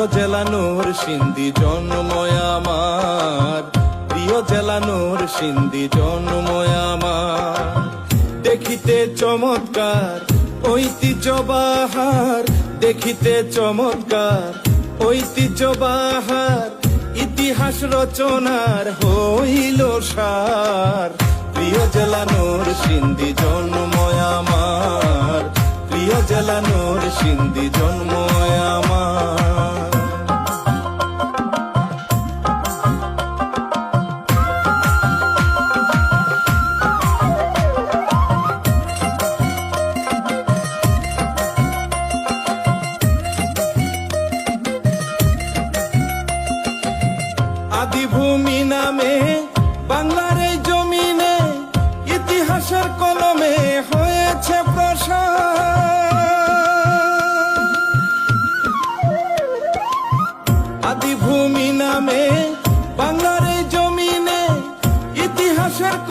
প্রিয় জেলানোর সিন্ধি জন্ময় আমার। প্রিয় জেলানোর সিন্ধি জন্ময় আমার। দেখিতে চমৎকার ঐতিহ্যবাহার। দেখিতে চমৎকার ঐতিহ্যবাহার। ইতিহাস রচনার হইল সার। প্রিয় জেলানোর সিন্ধি জন্ময় আমার। প্রিয় জেলানোর সিন্ধি জন্ময় আদিভূমি নামে বাংলার এই জমিনে ইতিহাসের কলমে হয়েছে প্রসার। আদিভূমি নামে